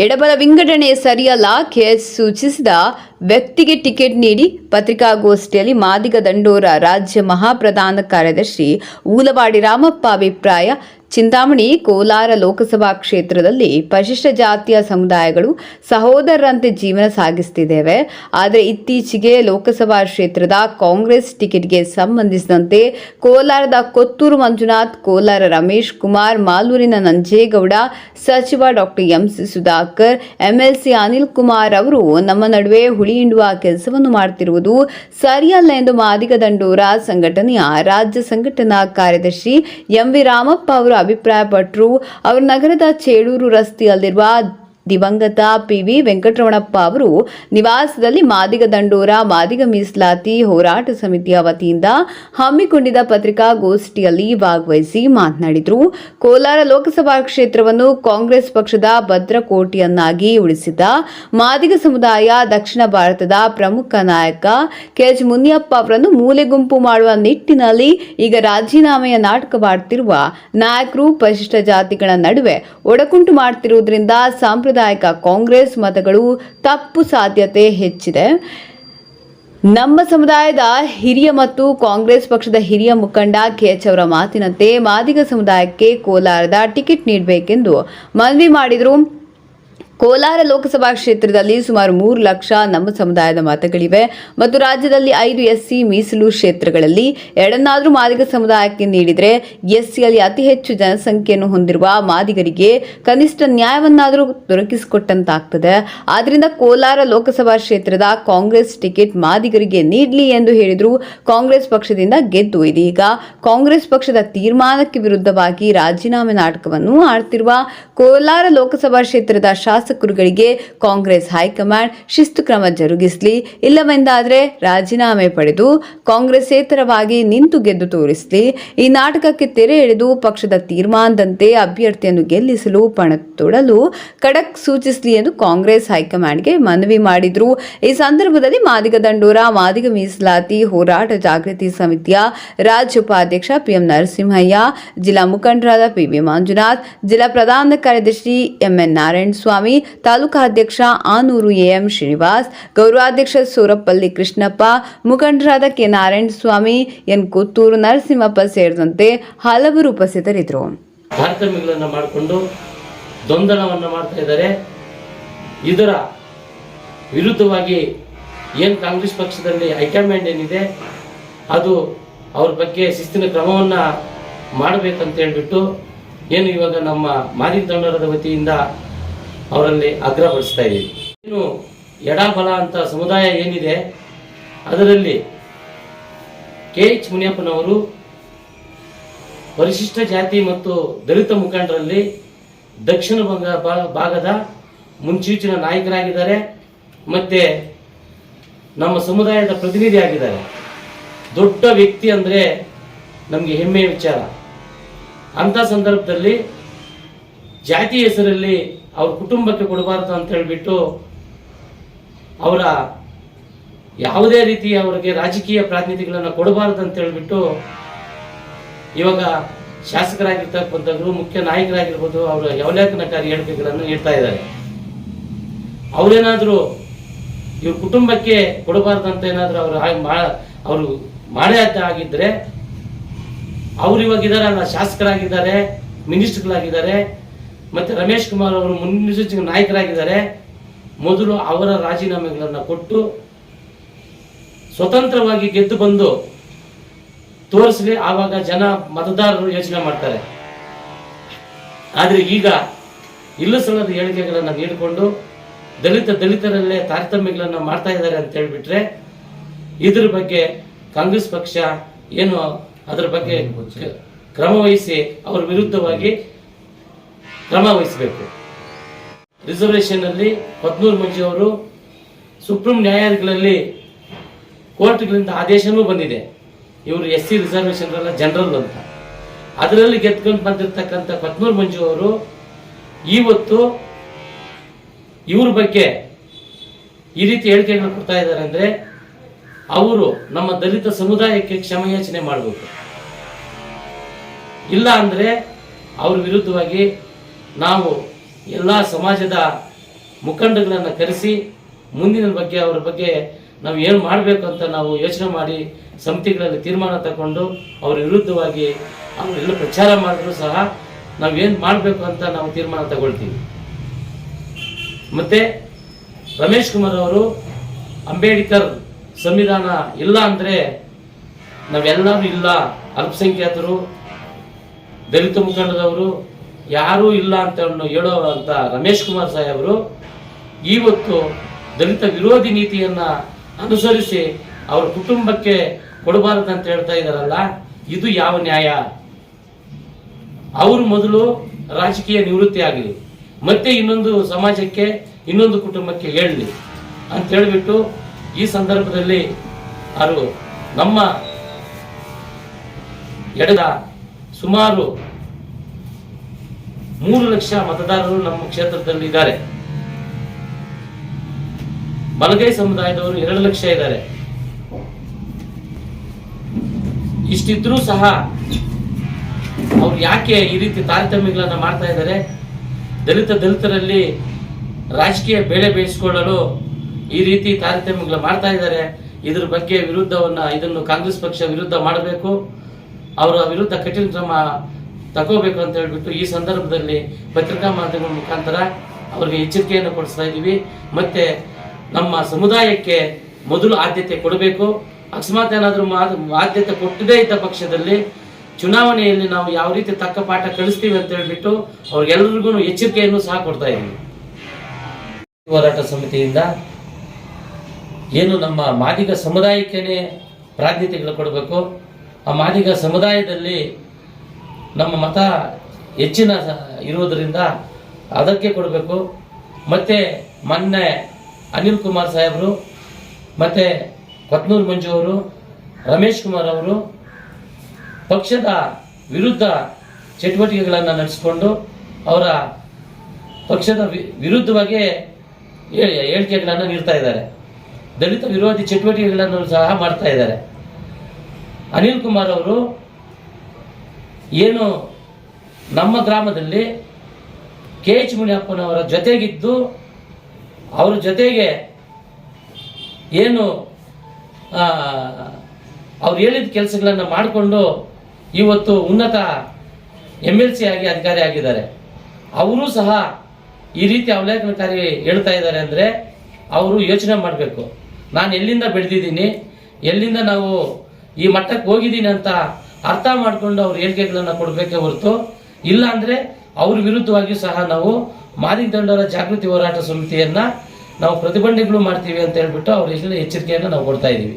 ಎಡಬಲ ವಿಂಗಡಣೆ ಸರಿಯಲ್ಲ ಕೆಎಸ್ ಸೂಚಿಸಿದ ವ್ಯಕ್ತಿಗೆ ಟಿಕೆಟ್ ನೀಡಿ ಪತ್ರಿಕಾಗೋಷ್ಠಿಯಲ್ಲಿ ಮಾದಿಗ ದಂಡೋರ ರಾಜ್ಯ ಮಹಾಪ್ರಧಾನ ಕಾರ್ಯದರ್ಶಿ ಊಲವಾಡಿ ರಾಮಪ್ಪ ಅಭಿಪ್ರಾಯ ಚಿಂತಾಮಣಿ ಕೋಲಾರ ಲೋಕಸಭಾ ಕ್ಷೇತ್ರದಲ್ಲಿ ಪರಿಶಿಷ್ಟ ಜಾತಿಯ ಸಮುದಾಯಗಳು ಸಹೋದರರಂತೆ ಜೀವನ ಸಾಗಿಸುತ್ತಿದ್ದೇವೆ ಆದರೆ ಇತ್ತೀಚೆಗೆ ಲೋಕಸಭಾ ಕ್ಷೇತ್ರದ ಕಾಂಗ್ರೆಸ್ ಟಿಕೆಟ್ಗೆ ಸಂಬಂಧಿಸಿದಂತೆ ಕೋಲಾರದ ಕೊತ್ತೂರು ಮಂಜುನಾಥ್, ಕೋಲಾರ ರಮೇಶ್ ಕುಮಾರ್, ಮಾಲೂರಿನ ನಂಜೇಗೌಡ, ಸಚಿವ doctor M C Sudhakar, MLC Anil Kumar ಅವರು ನಮ್ಮ ನಡುವೆ ಹುಳಿ ಹಿಂಡುವ ಕೆಲಸವನ್ನು ಮಾಡುತ್ತಿರುವುದು ಸರಿಯಲ್ಲ ಎಂದು ಮಾದಿಗ ದಂಡೋರ, ಸಂಘಟನೆಯ ರಾಜ್ಯ ಸಂಘಟನಾ ಕಾರ್ಯದರ್ಶಿ ಎಂವಿ ರಾಮಪ್ಪ ಅವರು ಅಭಿಪ್ರಾಯಪಟ್ಟರು ಅವರು ನಗರದ ಚೇಳೂರು ರಸ್ತೆಯಲ್ಲಿರುವ ದಿವಂಗತ ಪಿ ವಿ ವೆಂಕಟರಮಣಪ್ಪ ಅವರು ನಿವಾಸದಲ್ಲಿ ಮಾದಿಗ ದಂಡೋರ, ಮಾದಿಗ ಮೀಸಲಾತಿ ಹೋರಾಟ ಸಮಿತಿಯ ವತಿಯಿಂದ ಹಮ್ಮಿಕೊಂಡಿದ್ದ ಪತ್ರಿಕಾಗೋಷ್ಠಿಯಲ್ಲಿ ಭಾಗವಹಿಸಿ ಮಾತನಾಡಿದರು. ಕೋಲಾರ ಲೋಕಸಭಾ ಕ್ಷೇತ್ರವನ್ನು ಕಾಂಗ್ರೆಸ್ ಪಕ್ಷದ ಭದ್ರಕೋಟೆಯನ್ನಾಗಿ ಉಳಿಸಿದ ಮಾದಿಗ ಸಮುದಾಯ ದಕ್ಷಿಣ ಭಾರತದ ಪ್ರಮುಖ ನಾಯಕ ಕೆಎಚ್ ಮುನಿಯಪ್ಪ ಅವರನ್ನು ಮೂಲೆಗುಂಪು ಮಾಡುವ ನಿಟ್ಟಿನಲ್ಲಿ ಈಗ ರಾಜೀನಾಮೆಯ ನಾಟಕವಾಡ್ತಿರುವ ನಾಯಕರು, ಪರಿಶಿಷ್ಟ ಜಾತಿಗಳ ನಡುವೆ ಒಡಕುಂಟು ಮಾಡುತ್ತಿರುವುದರಿಂದ ಸಾಂಪ್ರದಾಯಿಕ ಕಾಂಗ್ರೆಸ್ ಮತಗಳು ತಪ್ಪು ಸಾಧ್ಯತೆ ಹೆಚ್ಚಿದೆ. ನಮ್ಮ ಸಮುದಾಯದ ಹಿರಿಯ ಮತ್ತು ಕಾಂಗ್ರೆಸ್ ಪಕ್ಷದ ಹಿರಿಯ ಮುಖಂಡ ಕೆಎಚ್ ಅವರ ಮಾತಿನಂತೆ ಮಾದಿಗ ಸಮುದಾಯಕ್ಕೆ ಕೋಲಾರದ ಟಿಕೆಟ್ ನೀಡಬೇಕೆಂದು ಮನವಿ ಮಾಡಿದರು. ಕೋಲಾರ ಲೋಕಸಭಾ ಕ್ಷೇತ್ರದಲ್ಲಿ ಸುಮಾರು ಮೂರು ಲಕ್ಷ ನಮ್ಮ ಸಮುದಾಯದ ಮತಗಳಿವೆ. ಮತ್ತು ರಾಜ್ಯದಲ್ಲಿ ಐದು ಎಸ್ಸಿ ಮೀಸಲು ಕ್ಷೇತ್ರಗಳಲ್ಲಿ ಎರಡನ್ನಾದರೂ ಮಾದಿಗ ಸಮುದಾಯಕ್ಕೆ ನೀಡಿದರೆ ಎಸ್ಸಿಯಲ್ಲಿ ಅತಿ ಹೆಚ್ಚು ಜನಸಂಖ್ಯೆಯನ್ನು ಹೊಂದಿರುವ ಮಾದಿಗರಿಗೆ ಕನಿಷ್ಠ ನ್ಯಾಯವನ್ನಾದರೂ ದೊರಕಿಸಿಕೊಟ್ಟಂತಾಗ್ತದೆ. ಆದ್ದರಿಂದ ಕೋಲಾರ ಲೋಕಸಭಾ ಕ್ಷೇತ್ರದ ಕಾಂಗ್ರೆಸ್ ಟಿಕೆಟ್ ಮಾದಿಗರಿಗೆ ನೀಡಲಿ ಎಂದು ಹೇಳಿದರು ಕಾಂಗ್ರೆಸ್ ಪಕ್ಷದಿಂದ ಗೆದ್ದು ಇದೀಗ. ಕಾಂಗ್ರೆಸ್ ಪಕ್ಷದ ತೀರ್ಮಾನಕ್ಕೆ ವಿರುದ್ಧವಾಗಿ ರಾಜೀನಾಮೆ ನಾಟಕವನ್ನು ಆಡ್ತಿರುವ ಕೋಲಾರ ಲೋಕಸಭಾ ಕ್ಷೇತ್ರದ ಶಾಸಕರುಗಳಿಗೆ ಕಾಂಗ್ರೆಸ್ ಹೈಕಮಾಂಡ್ ಶಿಸ್ತು ಕ್ರಮ ಜರುಗಿಸಲಿ, ಇಲ್ಲವೆಂದಾದರೆ ರಾಜೀನಾಮೆ ಪಡೆದು ಕಾಂಗ್ರೆಸ್ಸೇತರವಾಗಿ ನಿಂತು ಗೆದ್ದು ತೋರಿಸಲಿ, ಈ ನಾಟಕಕ್ಕೆ ತೆರೆ ಎಳೆದು ಪಕ್ಷದ ತೀರ್ಮಾನದಂತೆ ಅಭ್ಯರ್ಥಿಯನ್ನು ಗೆಲ್ಲಿಸಲು ಪಣ ತೊಡಲು ಖಡಕ್ ಸೂಚಿಸಲಿ ಎಂದು ಕಾಂಗ್ರೆಸ್ ಹೈಕಮಾಂಡ್ಗೆ ಮನವಿ ಮಾಡಿದ್ರು. ಈ ಸಂದರ್ಭದಲ್ಲಿ ಮಾದಿಗ ದಂಡೋರ, ಮಾದಿಗ ಮೀಸಲಾತಿ, ಹೋರಾಟ ಜಾಗೃತಿ ಸಮಿತಿಯ ರಾಜ್ಯ ಉಪಾಧ್ಯಕ್ಷ ಪಿಎಂ ನರಸಿಂಹಯ್ಯ, ಜಿಲ್ಲಾ ಮುಖಂಡರಾದ ಪಿವಿ ಮಂಜುನಾಥ್, ಜಿಲ್ಲಾ ಪ್ರಧಾನ ಕಾರ್ಯದರ್ಶಿ ಎಂಎನ್ ನಾರಾಯಣ ಸ್ವಾಮಿ ತಾಲೂಕಾ ಅಧ್ಯಕ್ಷ ಆನೂರು ಎಎಂ ಶ್ರೀನಿವಾಸ್ ಗೌರವಾಧ್ಯಕ್ಷ ಸೂರಪ್ಪಲ್ಲಿ ಕೃಷ್ಣಪ್ಪ, ಮುಖಂಡರಾದ ಕೆ ನಾರಾಯಣ ಸ್ವಾಮಿ ಎನ್ ಕುತ್ತೂರು ನರಸಿಂಹಪ್ಪ ಸೇರಿದಂತೆ ಹಲವರು ಉಪಸ್ಥಿತರಿದ್ದರು. ತಾರತಮ್ಯಗಳನ್ನು ಮಾಡಿಕೊಂಡು ಮಾಡ್ತಾ ಇದ್ದಾರೆ. ಇದರ ವಿರುದ್ಧವಾಗಿ ಏನು ಕಾಂಗ್ರೆಸ್ ಪಕ್ಷದಲ್ಲಿ ಹೈಕಮಾಂಡ್ ಏನಿದೆ, ಅದು ಅವ್ರ ಬಗ್ಗೆ ಶಿಸ್ತಿನ ಕ್ರಮವನ್ನು ಮಾಡಬೇಕಂತ ಹೇಳ್ಬಿಟ್ಟು, ಏನು ಇವಾಗ ನಮ್ಮ ಮಾದಿಗ ತಂಡರದ ವತಿಯಿಂದ ಅವರಲ್ಲಿ ಆಗ್ರಹಪಡಿಸ್ತಾ ಇದ್ದೀವಿ. ಇನ್ನು ಎಡಬಲ ಅಂತ ಸಮುದಾಯ ಏನಿದೆ, ಅದರಲ್ಲಿ ಕೆ ಎಚ್ ಮುನಿಯಪ್ಪನವರು ಪರಿಶಿಷ್ಟ ಜಾತಿ ಮತ್ತು ದಲಿತ ಮುಖಂಡರಲ್ಲಿ ದಕ್ಷಿಣ ಬಂಗ ಭಾಗದ ಮುಂಚೂಚಿನ ನಾಯಕರಾಗಿದ್ದಾರೆ, ಮತ್ತೆ ನಮ್ಮ ಸಮುದಾಯದ ಪ್ರತಿನಿಧಿ ಆಗಿದ್ದಾರೆ. ದೊಡ್ಡ ವ್ಯಕ್ತಿ ಅಂದರೆ ನಮಗೆ ಹೆಮ್ಮೆಯ ವಿಚಾರ. ಅಂಥ ಸಂದರ್ಭದಲ್ಲಿ ಜಾತಿ ಹೆಸರಲ್ಲಿ ಅವ್ರ ಕುಟುಂಬಕ್ಕೆ ಕೊಡಬಾರ್ದು ಅಂತ ಹೇಳಿಬಿಟ್ಟು ಅವರ ಯಾವುದೇ ರೀತಿಯ ಅವರಿಗೆ ರಾಜಕೀಯ ಪ್ರಾತಿನಿಧಿಗಳನ್ನು ಕೊಡಬಾರ್ದು ಅಂತ ಹೇಳಿಬಿಟ್ಟು ಇವಾಗ ಶಾಸಕರಾಗಿರ್ತಕ್ಕಂಥವ್ರು, ಮುಖ್ಯ ನಾಯಕರಾಗಿರ್ಬೋದು, ಅವರ ಯವಲೇಖನಕಾರಿ ಹೇಳಿಕೆಗಳನ್ನು ನೀಡ್ತಾ ಇದ್ದಾರೆ. ಅವರೇನಾದರೂ ಇವ್ರ ಕುಟುಂಬಕ್ಕೆ ಕೊಡಬಾರ್ದಂತ ಏನಾದರೂ ಅವರು ಅವರು ಮಾಡೇ ಆಗಿದ್ರೆ ಅವ್ರು ಇವಾಗ ಇದಾರಲ್ಲ, ಶಾಸಕರಾಗಿದ್ದಾರೆ, ಮಿನಿಸ್ಟರ್ಗಳಾಗಿದ್ದಾರೆ ಮತ್ತೆ ರಮೇಶ್ ಕುಮಾರ್ ಅವರು ಮುನ್ಸೂಚಕ ನಾಯಕರಾಗಿದ್ದಾರೆ. ಮೊದಲು ಅವರ ರಾಜೀನಾಮೆಗಳನ್ನು ಕೊಟ್ಟು ಸ್ವತಂತ್ರವಾಗಿ ಗೆದ್ದು ಬಂದು ತೋರಿಸಲಿ ಆವಾಗ ಜನ ಮತದಾರರು ಯೋಚನೆ ಮಾಡ್ತಾರೆ. ಆದರೆ ಈಗ ಇಲ್ಲ ಸಲ್ಲದ ಹೇಳಿಕೆಗಳನ್ನು ನೀಡಿಕೊಂಡು ದಲಿತ ದಲಿತರಲ್ಲೇ ತಾರತಮ್ಯಗಳನ್ನು ಮಾಡ್ತಾ ಇದ್ದಾರೆ ಅಂತ ಹೇಳಿಬಿಟ್ರೆ ಇದ್ರ ಬಗ್ಗೆ ಕಾಂಗ್ರೆಸ್ ಪಕ್ಷ ಏನು ಅದರ ಬಗ್ಗೆ ಕ್ರಮವಹಿಸಿ ಕ್ರಮ ವಹಿಸಿ ಅವರ ವಿರುದ್ಧವಾಗಿ ಕ್ರಮ ವಹಿಸಬೇಕು. ರಿಸರ್ವೇಷನ್ ಅಲ್ಲಿ ಪದ್ನೂರು ಮಂಜು ಅವರು ಸುಪ್ರೀಂ ನ್ಯಾಯಾಲಯಗಳಲ್ಲಿ ಕೋರ್ಟ್ಗಳಿಂದ ಆದೇಶನೂ ಬಂದಿದೆ. ಇವರು ಎಸ್ ಸಿ ರಿಸರ್ವೇಷನ್ ಜನರಲ್ ಅಂತ. ಅದರಲ್ಲಿ ಗೆದ್ಕೊಂಡು ಬಂದಿರತಕ್ಕಂಥ ಪದ್ಮೂರು ಮಂಜು ಅವರು ಇವತ್ತು ಇವ್ರ ಬಗ್ಗೆ ಈ ರೀತಿ ಹೇಳಿಕೆಗಳನ್ನು ಕೊಡ್ತಾ ಇದ್ದಾರೆ ಅಂದ್ರೆ ಅವರು ನಮ್ಮ ದಲಿತ ಸಮುದಾಯಕ್ಕೆ ಕ್ಷಮಯಾಚನೆ ಮಾಡಬೇಕು. ಇಲ್ಲ ಅಂದ್ರೆ ಅವ್ರ ವಿರುದ್ಧವಾಗಿ ನಾವು ಎಲ್ಲ ಸಮಾಜದ ಮುಖಂಡಗಳನ್ನು ಕರೆಸಿ ಮುಂದಿನ ಬಗ್ಗೆ ಅವರ ಬಗ್ಗೆ ನಾವು ಏನು ಮಾಡಬೇಕು ಅಂತ ನಾವು ಯೋಚನೆ ಮಾಡಿ ಸಮಿತಿಗಳಲ್ಲಿ ತೀರ್ಮಾನ ತಗೊಂಡು ಅವರ ವಿರುದ್ಧವಾಗಿ ಅವರೆಲ್ಲ ಪ್ರಚಾರ ಮಾಡಿದ್ರು ಸಹ ನಾವೇನು ಮಾಡಬೇಕು ಅಂತ ನಾವು ತೀರ್ಮಾನ ತಗೊಳ್ತೀವಿ. ಮತ್ತು ರಮೇಶ್ ಕುಮಾರ್ ಅವರು ಅಂಬೇಡ್ಕರ್ ಸಂವಿಧಾನ ಇಲ್ಲ ಅಂದರೆ ನಾವೆಲ್ಲರೂ ಇಲ್ಲ ಅಲ್ಪಸಂಖ್ಯಾತರು, ದಲಿತ ಮುಖಂಡದವರು ಯಾರೂ ಇಲ್ಲ ಅಂತ ಹೇಳೋ ಅಂತ ರಮೇಶ್ ಕುಮಾರ್ ಸಾಹೇಬರು ಇವತ್ತು ದಲಿತ ವಿರೋಧಿ ನೀತಿಯನ್ನ ಅನುಸರಿಸಿ ಅವ್ರ ಕುಟುಂಬಕ್ಕೆ ಕೊಡಬಾರದಂತ ಹೇಳ್ತಾ ಇದಾರಲ್ಲ ಇದು ಯಾವ ನ್ಯಾಯ? ಅವರು ಮೊದಲು ರಾಜಕೀಯ ನಿವೃತ್ತಿ ಆಗಲಿ, ಮತ್ತೆ ಇನ್ನೊಂದು ಸಮಾಜಕ್ಕೆ, ಇನ್ನೊಂದು ಕುಟುಂಬಕ್ಕೆ ಹೇಳಲಿ ಅಂತ ಹೇಳಿಬಿಟ್ಟು ಈ ಸಂದರ್ಭದಲ್ಲಿ ಅವರು ನಮ್ಮ ಎಡದ ಸುಮಾರು ಮೂರು ಲಕ್ಷ ಮತದಾರರು ನಮ್ಮ ಕ್ಷೇತ್ರದಲ್ಲಿ ಇದ್ದಾರೆ. ಬಲಗೈ ಸಮುದಾಯದವರು ಎರಡು ಲಕ್ಷ ಇದ್ದಾರೆ. ಇಷ್ಟಿದ್ರೂ ಸಹ ಅವ್ರು ಯಾಕೆ ಈ ರೀತಿ ತಾರತಮ್ಯಗಳನ್ನ ಮಾಡ್ತಾ ಇದ್ದಾರೆ? ದಲಿತ ದಲಿತರಲ್ಲಿ ರಾಜಕೀಯ ಬೇಳೆ ಬೇಯಿಸಿಕೊಳ್ಳಲು ಈ ರೀತಿ ತಾರತಮ್ಯಗಳು ಮಾಡ್ತಾ ಇದ್ದಾರೆ. ಇದ್ರ ಬಗ್ಗೆ ವಿರುದ್ಧವನ್ನ ಇದನ್ನು ಕಾಂಗ್ರೆಸ್ ಪಕ್ಷ ವಿರುದ್ಧ ಮಾಡಬೇಕು. ಅವರ ವಿರುದ್ಧ ಕಠಿಣ ಕ್ರಮ ತಗೋಬೇಕು ಅಂತ ಹೇಳ್ಬಿಟ್ಟು ಈ ಸಂದರ್ಭದಲ್ಲಿ ಪತ್ರಿಕಾ ಮಾಧ್ಯಮಗಳ ಮುಖಾಂತರ ಅವರಿಗೆ ಎಚ್ಚರಿಕೆಯನ್ನು ಕೊಡಿಸ್ತಾ ಇದ್ದೀವಿ. ಮತ್ತೆ ನಮ್ಮ ಸಮುದಾಯಕ್ಕೆ ಮೊದಲು ಆದ್ಯತೆ ಕೊಡಬೇಕು. ಅಕಸ್ಮಾತ್ ಏನಾದರೂ ಆದ್ಯತೆ ಕೊಟ್ಟದೇ ಇದ್ದ ಪಕ್ಷದಲ್ಲಿ ಚುನಾವಣೆಯಲ್ಲಿ ನಾವು ಯಾವ ರೀತಿ ತಕ್ಕ ಪಾಠ ಕಳಿಸ್ತೀವಿ ಅಂತ ಹೇಳ್ಬಿಟ್ಟು ಅವ್ರಿಗೆಲ್ಲರಿಗೂ ಎಚ್ಚರಿಕೆಯನ್ನು ಸಹ ಕೊಡ್ತಾ ಇದ್ದೀವಿ. ಹೋರಾಟ ಸಮಿತಿಯಿಂದ ಏನು ನಮ್ಮ ಮಾದಿಗ ಸಮುದಾಯಕ್ಕೇನೆ ಪ್ರಾಧ್ಯತೆಗಳು ಕೊಡಬೇಕು. ಆ ಮಾದಿಗ ಸಮುದಾಯದಲ್ಲಿ ನಮ್ಮ ಮತ ಹೆಚ್ಚಿನ ಇರೋದರಿಂದ ಅದಕ್ಕೆ ಕೊಡಬೇಕು. ಮತ್ತೆ ಮೊನ್ನೆ ಅನಿಲ್ ಕುಮಾರ್ ಸಾಹೇಬರು, ಮತ್ತೆ ಕೊತ್ನೂರು ಮಂಜು ಅವರು, ರಮೇಶ್ ಕುಮಾರ್ ಅವರು ಪಕ್ಷದ ವಿರುದ್ಧ ಚಟುವಟಿಕೆಗಳನ್ನು ನಡೆಸಿಕೊಂಡು ಅವರ ಪಕ್ಷದ ವಿರುದ್ಧವಾಗಿ ಹೇಳಿಕೆಗಳನ್ನು ನೀಡ್ತಾ ಇದ್ದಾರೆ. ದಲಿತ ವಿರೋಧಿ ಚಟುವಟಿಕೆಗಳನ್ನು ಸಹ ಮಾಡ್ತಾ ಇದ್ದಾರೆ. ಅನಿಲ್ ಕುಮಾರ್ ಅವರು ಏನು ನಮ್ಮ ಗ್ರಾಮದಲ್ಲಿ ಕೆ ಎಚ್ ಮುನಿಯಪ್ಪನವರ ಜೊತೆಗಿದ್ದು ಅವರ ಜೊತೆಗೆ ಏನು ಅವ್ರು ಹೇಳಿದ ಕೆಲಸಗಳನ್ನು ಮಾಡಿಕೊಂಡು ಇವತ್ತು ಉನ್ನತ ಎಂ ಎಲ್ ಸಿ ಆಗಿ ಅಧಿಕಾರಿ ಆಗಿದ್ದಾರೆ. ಅವರು ಸಹ ಈ ರೀತಿ ಅವಲೇಖನಕಾರಿ ಹೇಳ್ತಾ ಇದ್ದಾರೆ ಅಂದರೆ ಅವರು ಯೋಚನೆ ಮಾಡಬೇಕು. ನಾನು ಎಲ್ಲಿಂದ ಬೆಳೆದಿದ್ದೀನಿ, ಎಲ್ಲಿಂದ ನಾವು ಈ ಮಟ್ಟಕ್ಕೆ ಹೋಗಿದ್ದೀನಿ ಅಂತ ಅರ್ಥ ಮಾಡಿಕೊಂಡು ಅವ್ರ ಹೇಳಿಕೆಗಳನ್ನು ಕೊಡಬೇಕೇ ಹೊರತು, ಇಲ್ಲ ಅಂದರೆ ಅವ್ರ ವಿರುದ್ಧವಾಗಿ ಸಹ ನಾವು ಮಾದಿಗ ದಂಡರ ಜಾಗೃತಿ ಹೋರಾಟ ಸಮಿತಿಯನ್ನ ನಾವು ಪ್ರತಿಭಟನೆಗಳು ಮಾಡ್ತೀವಿ ಅಂತ ಹೇಳ್ಬಿಟ್ಟು ಅವರಿಗೆ ಎಚ್ಚರಿಕೆಯನ್ನು ನಾವು ಕೊಡ್ತಾ ಇದ್ದೀವಿ.